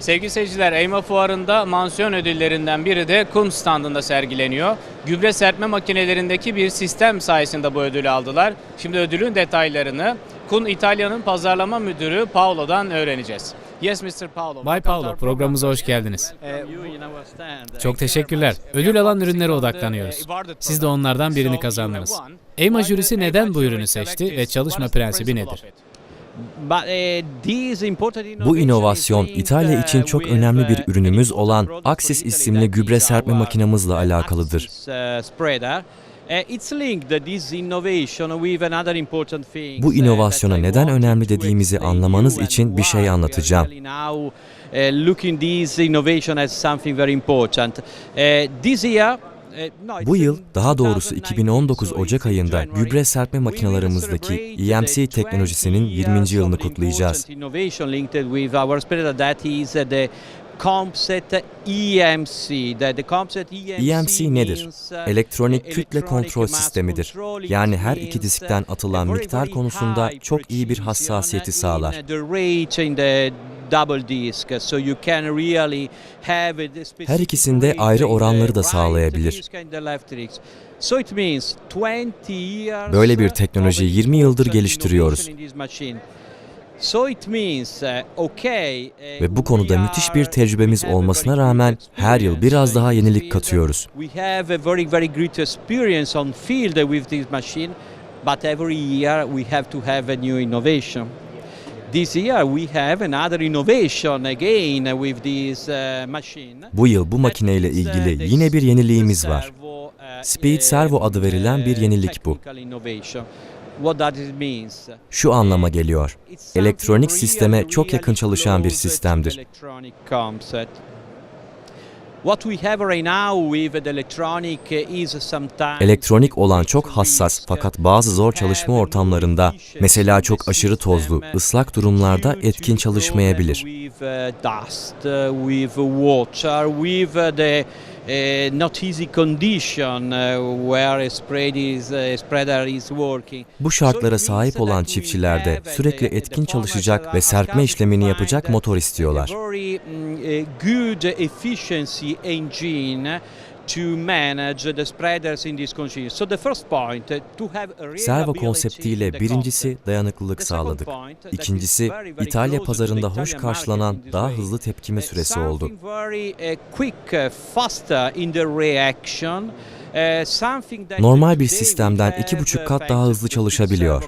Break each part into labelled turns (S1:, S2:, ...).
S1: Sevgili seyirciler, EYMA Fuarı'nda mansiyon ödüllerinden biri de Kun standında sergileniyor. Gübre serpme makinelerindeki bir sistem sayesinde bu ödülü aldılar. Şimdi ödülün detaylarını Kun İtalya'nın pazarlama müdürü Paolo'dan öğreneceğiz. Yes Mr. Paolo.
S2: Bay Paolo, programımıza hoş geldiniz.
S1: Ee,
S2: Çok teşekkürler. Ödül alan ürünlere odaklanıyoruz. Siz de onlardan birini kazandınız. EYMA jürisi neden bu ürünü seçti ve çalışma prensibi nedir?
S3: Bu inovasyon İtalya için çok önemli bir ürünümüz olan Axis isimli gübre serpme makinamızla alakalıdır. Bu inovasyona neden önemli dediğimizi anlamanız için bir şey anlatacağım. Bu yıl, daha doğrusu 2019 Ocak ayında gübre serpme makinalarımızdaki EMC teknolojisinin 20. yılını kutlayacağız. EMC nedir? Elektronik kütle kontrol sistemidir. Yani her iki diskten atılan miktar konusunda çok iyi bir hassasiyeti sağlar. Her ikisinde ayrı oranları da sağlayabilir. Böyle bir teknolojiyi 20 yıldır geliştiriyoruz. Ve bu konuda müthiş bir tecrübemiz olmasına rağmen her yıl biraz daha yenilik katıyoruz.
S4: We have a very very great experience on field with this machine, but every year we have to have a new innovation. This year we have another innovation again with this uh, machine.
S3: Bu yıl bu makineyle ilgili yine bir yeniliğimiz var. Speed Servo adı verilen bir yenilik bu. Şu anlama geliyor. Elektronik sisteme çok yakın çalışan bir sistemdir. Elektronik olan çok hassas fakat bazı zor çalışma ortamlarında, mesela çok aşırı tozlu, ıslak durumlarda etkin çalışmayabilir.
S4: Uh, not easy condition uh, where a spread is, a spreader is working.
S3: Bu şartlara sahip olan çiftçilerde sürekli etkin çalışacak ve serpme işlemini yapacak motor istiyorlar.
S4: Very mm, good efficiency engine to manage the spreaders in this condition. So the first point to have a
S3: Servo
S4: reliability
S3: konseptiyle birincisi dayanıklılık sağladık. İkincisi İtalya pazarında hoş karşılanan daha hızlı tepkime süresi oldu.
S4: uh, uh. Uh,
S3: Normal bir sistemden iki buçuk kat daha hızlı çalışabiliyor.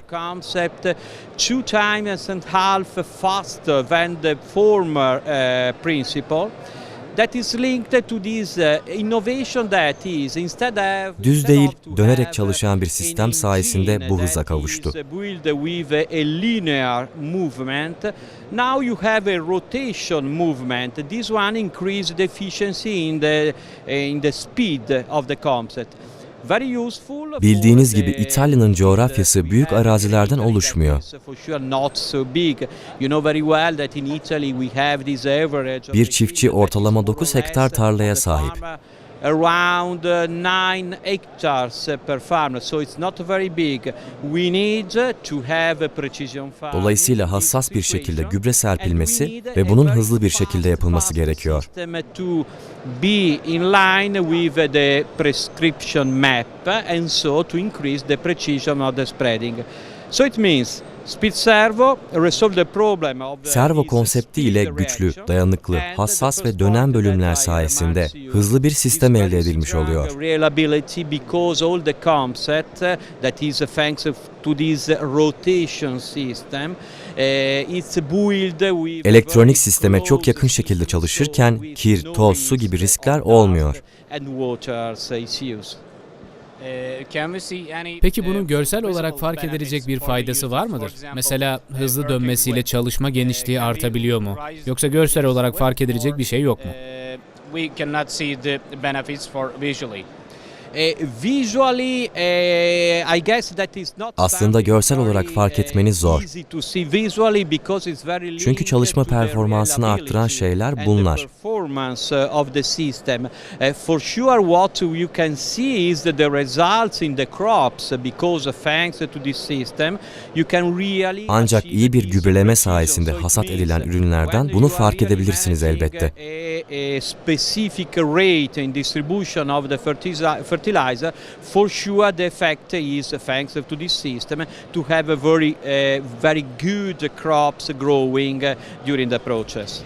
S4: Servo Concept, uh, two times and half faster than the former uh, principle. That is linked to this uh, innovation that is instead of
S3: Düz değil, dönerek çalışan bir sistem sayesinde bu hıza kavuştu.
S4: built with a linear movement. Now you have a rotation movement. This one increases the efficiency in the in the speed of the concept. Very useful for
S3: Bildiğiniz gibi İtalya'nın coğrafyası büyük arazilerden oluşmuyor.
S4: Of
S3: Bir çiftçi ortalama
S4: more or
S3: 9 hektar tarlaya sahip.
S4: farmer Around 9 hectares per farmer, so it's not very big. We need to have a precision farming
S3: Dolayısıyla hassas bir şekilde gübre serpilmesi ve bunun hızlı bir şekilde yapılması gerekiyor.
S4: Be in line with the prescription map and so to increase the precision of the spreading. So it means servo resolve the problem of the
S3: Servo
S4: is
S3: konsepti ile güçlü, dayanıklı, hassas ve
S4: point
S3: bölümler sayesinde hızlı bir
S4: is
S3: sistem elde edilmiş oluyor.
S4: Reliability because all the concept that is thanks of- to this rotation system it's built with
S3: Elektronik sisteme çok yakın şekilde çalışırken kir,
S4: no
S3: toz, su gibi riskler olmuyor.
S2: Peki
S1: e,
S2: bunun görsel olarak fark edilecek bir faydası var mıdır? Mesela
S1: e,
S2: hızlı dönmesiyle çalışma
S1: e,
S2: genişliği artabiliyor mu? Yoksa görsel olarak fark edilecek bir şey yok mu?
S1: we cannot see the benefits for visually.
S3: Aslında görsel olarak fark
S4: uh,
S3: etmeniz zor. Çünkü çalışma performansını arttıran şeyler bunlar.
S4: uh. Uh, uh,
S3: Ancak iyi bir gübreleme sayesinde hasat edilen ürünlerden bunu fark edebilirsiniz elbette.
S4: A, specific rate in distribution of the fertilizer, fertilizer, for sure the effect is thanks to this system to have a very, uh, very good crops growing uh, during the process.